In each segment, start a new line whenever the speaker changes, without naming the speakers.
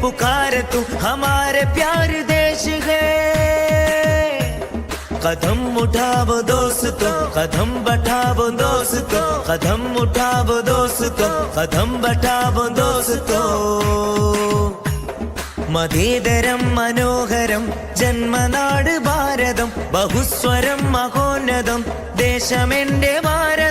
पुकारे तू हमारे प्यारे देश है कदम उठाओ दोस्तों कदम बढ़ाओ दोस्तों कदम उठाओ दोस्तों कदम बढ़ाओ दोस्तों മതേതരം മനോഹരം ജന്മനാട് ഭാരതം ബഹുസ്വരം മഹോന്നതം ദേശമെന്റെ ഭാരതം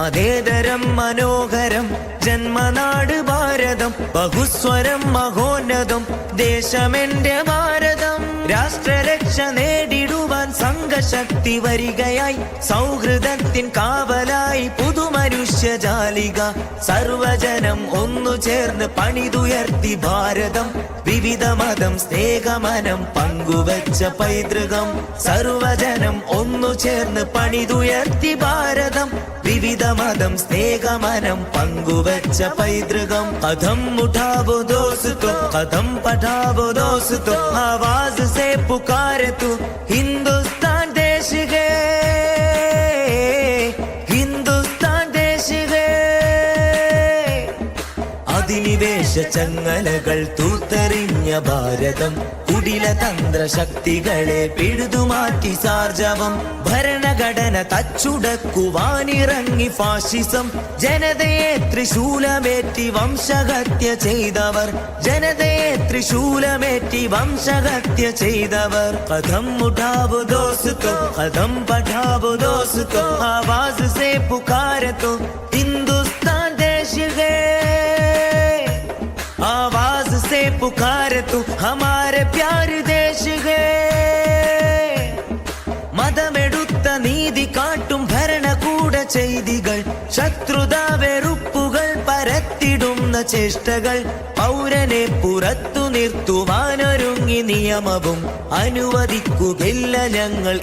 മതേതരം മനോഹരം ജന്മനാട് ഭാരതം ബഹുസ്വരം മഹോന്നതം ദേശമെന്റെ ഭാരതം. രാഷ്ട്രരക്ഷ നേടിടുവാൻ സംഘശക്തി വരികയായി സൗഹൃദത്തിൻ കാവലായി പുതുമനുഷ്യ ജാലിക സർവജനം ഒന്നു ചേർന്ന് പണിതുയർത്തി ഭാരതം. വിവിധ മതം സ്നേഹമനം പങ്കുവച്ച പൈതൃകം സർവജനം ഒന്നു ചേർന്ന് പണിതുയർത്തി ഭാരതം. വിവിധ മതം സ്നേഹമനം പങ്കുവച്ച പൈതൃകം കഥം ഉഠാവോ ദോസ്തോ കഥം പഠാവോ ദോസ്തോ ആവാസ് സേ പുകാരെ തू അധിനിവേശ ചങ്ങലകൾ തൂത്തെറിഞ്ഞ ഭാരതം. കുടില തന്ത്ര ശക്തികളെ പിഴുതുമാറ്റി സാർജവം. ഭരണഘടന തച്ചുടക്കുവാനിറങ്ങി ഫാഷിസം ജനതയെ ത്രിശൂലമേറ്റി വംശഹത്യ ചെയ്തവർ. ജനതയെ ത്രിശൂലമേറ്റി വംശഹത്യ ചെയ്തവർ. കഥം ഉഠാവോ ദോസ്തോ കഥം പഠാവോ ദോസ്തോ ആവാസ് സേ പുകാരത്തോ पुकारे तू हमारे प्यारे देश है മതമെടുത്ത നീതി കാട്ടും ഭരണകൂട ചെയ്തികൾ ശത്രുത വെറുപ്പുകൾ പരത്തിടുന്ന ചേഷ്ടകൾ പൗരനെ പുറത്തു നിർത്തുവാനൊരുങ്ങി നിയമവും അനുവദിക്കുകയില്ല ഞങ്ങൾ